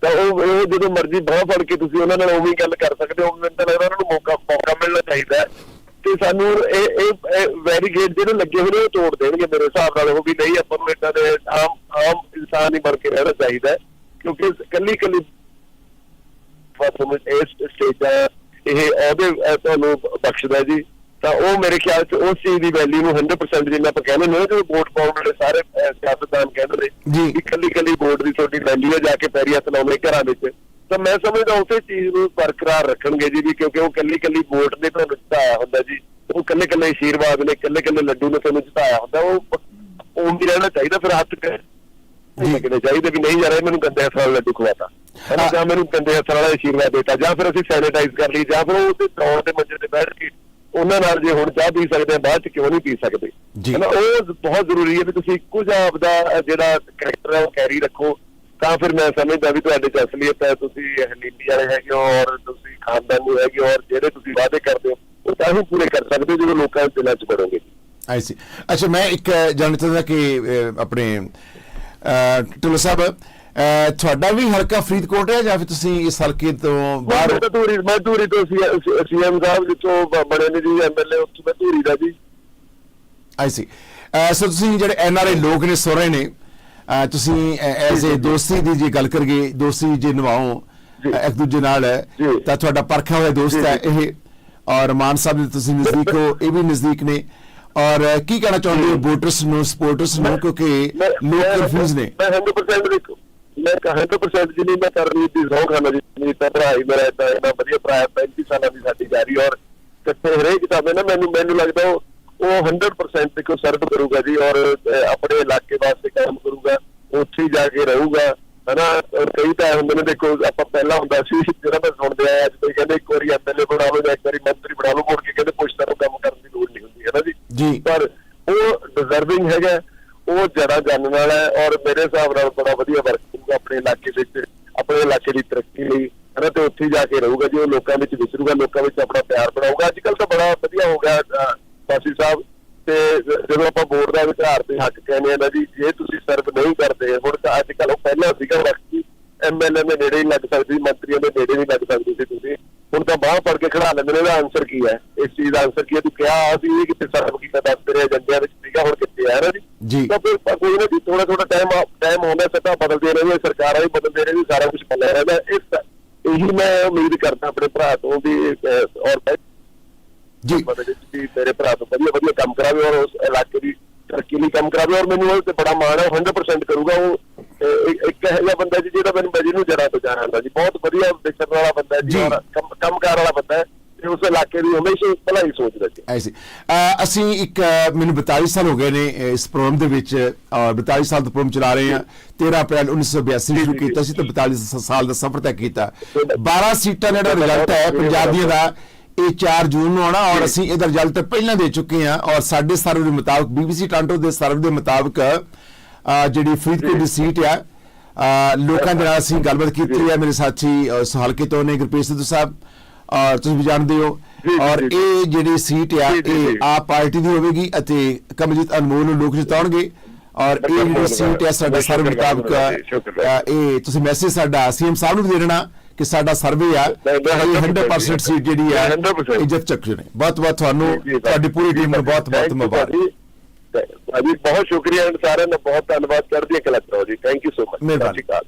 ਤਾਂ ਉਹ ਉਹ ਜਦੋਂ ਮਰਜ਼ੀ ਬਾਹ ਫੜ ਕੇ ਤੁਸੀਂ ਉਹਨਾਂ ਨਾਲ ਉਵੇਂ ਗੱਲ ਕਰ ਸਕਦੇ ਹੋ ਮੈਨੂੰ ਤਾਂ ਲੱਗਦਾ ਉਹਨਾਂ ਨੂੰ ਮੌਕਾ ਮੌਕਾ ਮਿਲਣਾ ਚਾਹੀਦਾ ਹੈ। ਤੇ ਸਾਨੂੰ ਇਹ ਇਹ ਵੈਰੀਗੇਟ ਜਿਹੜੇ ਲੱਗੇ ਹੋਏ ਨੇ ਉਹ ਤੋੜ ਦੇਣਗੇ ਮੇਰੇ ਹਿਸਾਬ ਨਾਲ ਉਹ ਵੀ ਨਹੀਂ ਆਪਾਂ ਨੂੰ ਏਦਾਂ ਦੇ ਆਮ ਆਮ ਇਨਸਾਨ ਹੀ ਬਣ ਕੇ ਰਹਿਣਾ ਚਾਹੀਦਾ ਕਿਉਂਕਿ ਕੱਲੀ ਕੱਲੀ ਤੁਹਾਨੂੰ ਇਸ ਸਟੇਜ ਦਾ ਇਹ ਉਹਦੇ ਅਹ, ਤੁਹਾਨੂੰ ਬਖਸ਼ਦਾ ਜੀ। ਤਾਂ ਉਹ ਮੇਰੇ ਖਿਆਲ ਚ ਉਸ ਚੀਜ਼ ਦੀ ਵੈਲਿਊ ਨੂੰ 100% ਜਿੰਨਾ ਆਪਾਂ ਕਹਿੰਦੇ ਨੇ ਕਿ ਵੋਟ ਪਾਉਣ ਵਾਲੇ ਸਾਰੇ ਸਿਆਸਤਦਾਨ ਕਹਿੰਦੇ ਨੇ ਜੀ। ਕਿ ਕੱਲੀ ਕੱਲੀ ਵੋਟ ਦੀ ਤੁਹਾਡੀ ਵੈਲਿਊ ਹੈ ਜਾ ਕੇ ਪੈਰੀ ਹੱਥ ਲਾਉਂਦੇ ਘਰਾਂ ਵਿੱਚ। ਤਾਂ ਮੈਂ ਸਮਝਦਾ ਉਸੇ ਚੀਜ਼ ਨੂੰ ਬਰਕਰਾਰ ਰੱਖਣਗੇ ਜੀ ਵੀ ਕਿਉਂਕਿ ਉਹ ਕੱਲੀ ਕੱਲੀ ਵੋਟ ਨੇ ਤੁਹਾਨੂੰ ਜਿਤਾਇਆ ਹੁੰਦਾ ਜੀ। ਉਹ ਕੱਲੇ ਕੱਲੇ ਆਸ਼ੀਰਵਾਦ ਨੇ ਕੱਲੇ ਕੱਲੇ ਲੱਡੂ ਨੇ ਤੁਹਾਨੂੰ ਜਿਤਾਇਆ ਹੁੰਦਾ ਉਹ ਉਹ ਵੀ ਰਹਿਣਾ ਚਾਹੀਦਾ ਫਿਰ ਹੱਥ ਤੇ ਲੱਗਣੇ ਚਾਹੀਦੇ ਵੀ ਨਹੀਂ ਯਾਰ ਇਹ ਮੈਨੂੰ ਗੰਦੇ ਹੱਥਾਂ ਨਾਲ ਲੱਡੂ ਖਵਾਤਾ। ਜਾਂ ਮੈਨੂੰ ਗੰਦੇ ਹੱਥਾਂ ਨਾਲ ਆਸ਼ੀਰਵਾਦ ਦਿੱਤਾ ਜਾਂ ਫਿਰ ਅਸੀਂ ਸੈਨੀਟਾਈਜ਼ ਕਰ ਲਈ ਜਾਂ ਫਿਰ ਉਹ ਤੇ ਤੌਰ ਤੇ ਮੰਜੇ ਤੇ ਬੈਠ ਕੇ ਉਹਨਾਂ ਨਾਲ ਜੇ ਹੁਣ ਚਾਹ ਪੀ ਸਕਦੇ ਆ ਬਾਅਦ ਚ ਕਿਉਂ ਨਹੀਂ ਪੀ ਸਕਦੇ। ਹਨਾ ਉਹ ਬਹੁਤ ਜ਼ਰੂਰੀ ਹੈ ਵੀ ਤੁਸੀਂ ਇੱਕੋ ਜਿਹਾ ਆਪਦਾ ਜਿਹੜਾ ਕੈਰੈਕਟਰ ਹੈ ਉਹ ਕੈਰੀ ਰੱਖੋ। ਤਾਂ ਫਿਰ ਮੈਂ ਸਮਝਦਾ ਵੀ ਤੁਹਾਡੇ ਚ ਅਸਲੀਅਤ ਹੈ ਤੁਸੀਂ ਹਲੀਮੀ ਵਾਲੇ ਹੈਗੇ ਹੋ ਔਰ ਤੁਸੀਂ ਖਾਨਦਾਨੀ ਹੈਗੇ ਹੋ ਔਰ ਜਿਹੜੇ ਤੁਸੀਂ ਵਾਅਦੇ ਕਰਦੇ ਹੋ ਉਹ ਤਾਂ ਹੀ ਪੂਰੇ ਕਰ ਸਕਦੇ ਜਦੋਂ ਲੋਕਾਂ ਦੇ ਦਿਲਾਂ ਚ ਵੜੋਗੇ ਆਈ ਸੀ ਅੱਛਾ ਮੈਂ ਇੱਕ ਜਾਣਨਾ ਚਾਹੁੰਦਾ ਕਿ ਆਪਣੇ ਢਿੱਲੋਂ ਸਾਹਿਬ ਤੁਹਾਡਾ ਵੀ ਹਲਕਾ ਫਰੀਦਕੋਟ ਹੈ ਜਾਂ ਫਿਰ ਤੁਸੀਂ ਇਸ ਹਲਕੇ ਤੋਂ ਬਾਹਰ? ਮੈਂ ਧੂਰੀ ਮੈਂ ਧੂਰੀ ਤੋਂ ਸੀਐਮ ਸਾਹਿਬ ਜਿੱਥੋਂ ਬ- ਬਣੇ ਨੇ ਜੀ ਐਮਐਲਏ ਉੱਥੋਂ ਮੈਂ ਧੂਰੀ ਦਾ ਜੀ। ਆਈ ਸੀ ਸੋ ਤੁਸੀਂ ਜਿਹੜੇ ਐਨਆਰਆਈ ਲੋਕ ਨੇ ਸੋ ਰਹੇ ਨੇ ਤੁਸੀਂ ਐਜ਼ ਏ ਦੋਸਤੀ ਦੀ ਜੇ ਗੱਲ ਕਰੀਏ ਦੋਸਤੀ ਜੇ ਨਿਭਾਓ ਇੱਕ ਦੂਜੇ ਨਾਲ ਜੀ। ਤਾਂ ਤੁਹਾਡਾ ਪਰਖਿਆ ਹੋਇਆ ਦੋਸਤ ਹੈ। ਇਹ। ਔਰ ਮਾਨ ਸਾਹਿਬ ਦੇ ਤੁਸੀਂ ਨਜ਼ਦੀਕ ਹੋ ਇਹ ਵੀ ਨਜ਼ਦੀਕ ਨੇ। ਔਰ ਕੀ ਕਹਿਣਾ ਚਾਹੁੰਦੇ ਹੋ ਵੋਟਰਸ ਨੂੰ ਸਪੋਰਟਰਸ ਨੂੰ ਕਿਉਂਕਿ ਲੋਕ ਕਨਫਿਊਜ਼ ਨੇ। ਮੈਂ 100% ਦੇਖੋ ਮੈਂ 100% ਜਿੰਨੀ ਮੈਂ ਕਰਨੀ ਦੀ ਸੌ ਖਾਨਾ ਜੀ ਮੇਰੀ ਭਰਾ ਹੀ ਮੇਰਾ ਏਦਾਂ ਇੰਨਾ ਵਧੀਆ ਭਰਾ ਹੈ 35 ਸਾਲਾਂ ਦੀ ਸਾਡੀ ਜਾਰੀ ਔਰ ਕਿੱਥੇ ਹਰੇਕ ਕਿਤਾਬੇ ਨਾ ਮੈਨੂੰ ਮੈਨੂੰ ਲੱਗਦਾ ਉਹ ਉਹ 100% ਦੇਖੋ ਸਰਵ ਕਰੂਗਾ ਜੀ ਔਰ ਆਪਣੇ ਇਲਾਕੇ ਵਾਸਤੇ ਕੰਮ ਕਰੂਗਾ ਉੱਥੇ ਹੀ ਜਾ ਕੇ ਰਹੂਗਾ ਹਨਾ? ਔਰ ਕਈ ਤਾਂ ਹੁੰਦੇ ਨੇ ਦੇਖੋ ਆਪਾਂ ਪਹਿਲਾਂ ਹੁੰਦਾ ਸੀ ਜਿਹੜਾ ਮੈਂ ਸੁਣਦੇ ਆਇਆ ਅੱਜ ਕੋਈ ਕਹਿੰਦੇ ਇੱਕ ਵਾਰੀ ਐਮਐਲਏ ਬਣਾ ਲਓ ਜਾਂ ਇੱਕ ਵਾਰੀ ਮੰਤਰੀ ਬਣਾ ਲਓ ਮੁੜ ਕੇ ਕਹਿੰਦੇ ਪੁੱਛਦਾ ਨੂੰ ਕੰਮ ਕਰਨ ਦੀ ਲੋੜ ਨਹੀਂ ਹੁੰਦੀ ਹੈ ਨਾ ਜੀ? ਜੀ। ਪਰ ਉਹ ਡਿਜ਼ਰਵਿੰਗ ਹੈਗਾ ਉਹ ਜੜਾ ਜਾਣਨ ਵਾਲਾ ਹੈ ਔਰ ਮੇਰੇ ਹਿਸਾਬ ਨਾਲ ਬੜਾ ਵਧੀਆ ਵਰਕ ਕਰੂਗਾ ਆਪਣੇ ਇਲਾਕੇ ਵਿੱਚ ਆਪਣੇ ਇਲਾਕੇ ਦੀ ਤਰੱਕੀ ਲਈ। ਹਨਾ ਤੇ ਉੱਥੇ ਜਾ ਕੇ ਰਹੂਗਾ ਜੀ ਉਹ ਲੋਕਾਂ ਵਿੱਚ ਵਿਚਰੂਗਾ ਲੋਕਾਂ ਵਿੱਚ ਆਪਣਾ ਪਿਆਰ ਬਣਾਊਗਾ। ਅੱਜ ਕੱਲ ਤਾਂ ਬੜਾ ਵਧੀਆ ਹੋ ਗਿਆ ਅਹ, ਸਾਹਿਬ। ਤੇ ਜਦੋਂ ਆਪਾਂ ਵੋਟ ਦਾ ਵਿਚਾਰ ਤੇ ਹੱਕ ਕਹਿੰਦੇ ਆ ਨਾ ਜੀ ਜੇ ਤੁਸੀਂ ਸਰਵ ਨਹੀਂ ਕਰਦੇ ਹੁਣ ਤਾਂ ਅੱਜ ਕੱਲ ਉਹ ਪਹਿਲਾਂ ਸੀਗਾ ਵਕਤ ਐਮਐਲਏ ਦੇ ਨੇੜੇ ਨਹੀਂ ਲੱਗ ਸਕਦੀ ਮੰਤਰੀਆਂ ਦੇ ਨੇੜੇ ਨਹੀਂ ਲੱਗ ਸਕਦੀ ਸੀ। ਬਾਹ ਫੜ ਕੇ ਖੜਾ ਲੈਂਦੇ ਨੇ ਇਹਦਾ ਆਨਸਰ ਕੀ ਹੈ? ਇਸ ਚੀਜ਼ ਦਾ ਆਨਸਰ ਕੀ ਹੈ? ਤੂੰ ਕਿਹਾ ਸੀ ਕਿੱਥੇ ਸਰਵ ਕੀਤਾ ਦੱਸ ਤੇਰੇ ਏਜੰਡਿਆਂ ਵਿੱਚ ਸੀਗਾ ਹੁਣ ਕਿੱਥੇ ਹੈ ਨਾ ਜੀ? ਜੀ। ਤਾਂ ਫਿਰ ਕੋਈ ਨਾ ਜੀ ਥੋੜਾ ਥੋੜਾ ਟਾਈਮ ਟਾਈਮ ਆਉਂਦਾ ਸੱਤਾ ਬਦਲਦੇ ਰਹਿੰਦੇ ਸਰਕਾਰਾਂ ਵੀ ਬਦਲਦੇ ਰਹਿੰਦੇ ਸਾਰਾ ਕੁਝ ਬਦਲਿਆ ਰਹਿੰਦਾ ਇਸ ਇਹੀ ਮੈਂ ਉਮੀਦ ਕਰਦਾ ਆਪਣੇ ਭਰਾ ਤੋਂ ਵੀ ਔਰ ਜੀ। ਵੀ ਮੇਰੇ ਭਰਾ ਤੋਂ ਵਧੀਆ ਵਧੀਆ ਕੰਮ ਕਰਾਵੇ ਔਰ ਉਸ ਇਲਾਕੇ ਦੀ ਤਰੱਕੀ ਲਈ ਕੰਮ ਕਰਾਵੇ ਔਰ ਮੈਨੂੰ ਉਹ ਤੇ ਬੜਾ ਮਾਣ ਹੈ ਉਹ 100% ਕਰੂਗਾ ਉਹ ਇੱਕ ਇਹੋ ਜਿਹਾ ਬੰਦਾ ਜੀ ਜਿਹੜਾ ਮੈਨੂੰ ਬਜੀ ਨੂੰ ਜੜਾ ਤੋਂ ਜਾਣਦਾ ਜੀ। ਬਹੁਤ ਵਧੀਆ ਵਿਚਰਨ ਵਾਲਾ ਬੰਦਾ ਜੀ। ਔਰ ਕੰਮਕਾਰ ਵਾਲਾ ਬੰਦਾ ਹੈ ਤੇ ਉਸ ਇਲਾਕੇ ਦੀ ਹਮੇਸ਼ਾ ਭਲਾਈ ਸੋਚਦਾ ਜੀ ਐਸੀ। ਅਸੀਂ ਇੱਕ ਮੈਨੂੰ 42 ਸਾਲ ਹੋ ਗਏ ਨੇ ਇਸ ਪ੍ਰੋਗਰਾਮ ਦੇ ਵਿੱਚ ਔਰ 42 ਸਾਲ ਤੋਂ ਪ੍ਰੋਗਰਾਮ ਚਲਾ ਰਹੇ ਹਾਂ। 13 ਅਪ੍ਰੈਲ 1982 ਸ਼ੁਰੂ ਕੀਤਾ ਸੀ ਤੇ 42 ਸ- ਸਾਲ ਦਾ ਸਫ਼ਰ ਤੈਅ ਕੀਤਾ। 12 ਸੀਟਾਂ ਦਾ ਰਿਜ਼ਲਟ ਹੈ ਪੰਜਾਬ ਦੀਆਂ ਦਾ ਇਹ 4 ਜੂਨ ਨੂੰ ਆਉਣਾ ਔਰ ਅਸੀਂ ਇਹਦਾ ਰਿਜ਼ਲਟ ਪਹਿਲਾਂ ਦੇ ਚੁੱਕੇ ਹਾਂ ਔਰ ਸਾਡੇ ਸਰਵੇ ਦੇ ਮੁਤਾਬਕ BBC ਟਾਂਟੋ ਦੇ ਸਰਵੇ ਦੇ ਮੁਤਾਬਕ ਜਿਹੜੀ ਫਰੀਦਕੋਟ ਦੀ ਸੀਟ ਆ ਲੋਕਾਂ ਦੇ ਨਾਲ ਅਸੀਂ ਗੱਲਬਾਤ ਕੀਤੀ ਹੈ ਮੇਰੇ ਸਾਥੀ ਇਸ ਹਲਕੇ ਤੋਂ ਨੇ ਗੁਰਪ੍ਰੀਤ ਸਿੱਧੂ ਸਾਹਿਬ ਔਰ ਤੁਸੀਂ ਵੀ ਜਾਣਦੇ ਹੋ। ਜੀ, ਔਰ ਜੀ। ਇਹ ਜਿਹੜੀ ਸੀਟ ਆ ਜੀ, ਜੀ, ਇਹ ਜੀ। ਆਪ ਪਾਰਟੀ ਦੀ ਹੋਵੇਗੀ ਅਤੇ ਕਮਲਜੀਤ ਅਨਮੋਲ ਨੂੰ ਲੋਕ ਜਿਤਾਉਣਗੇ। ਔਰ ਇਹ ਜਿਹੜੀ ਸੀਟ ਹੈ ਸਾਡਾ ਸਰਵੇ ਮੁਤਾਬਕ ਸ਼ੁਕਰ ਅਹ, ਇਹ ਤੁਸੀਂ ਮੈਸੇਜ ਸਾਡਾ ਸੀਐਮ ਸਾਹਿਬ ਨੂੰ ਵੀ ਦੇ ਦੇਣਾ ਕਿ ਸਾਡਾ ਸਰਵੇ ਆ ਇਹ 100% ਸੀਟ ਜਿਹੜੀ ਆ 100% ਇੱਜ਼ਤ ਚੱਕਰ ਨੇ। ਬਹੁਤ ਬਹੁਤ ਤੁਹਾਨੂੰ ਤੁਹਾਡੀ ਪੂਰੀ ਟੀਮ ਨੂੰ ਬਹੁਤ ਬਹੁਤ ਮੁਬਾਰਕ। ਭਾਜੀ ਬਹੁਤ ਸ਼ੁਕਰੀਆ ਸਾਰਿਆਂ ਦਾ ਬਹੁਤ ਧੰਨਵਾਦ ਕਰਦੀ ਹੈ ਕਲੈਕਟਰ ਜੀ। ਥੈਂਕ ਯੂ ਸੋ ਮਚ ਸਤਿ ਸ਼੍ਰੀ ਅਕਾਲ।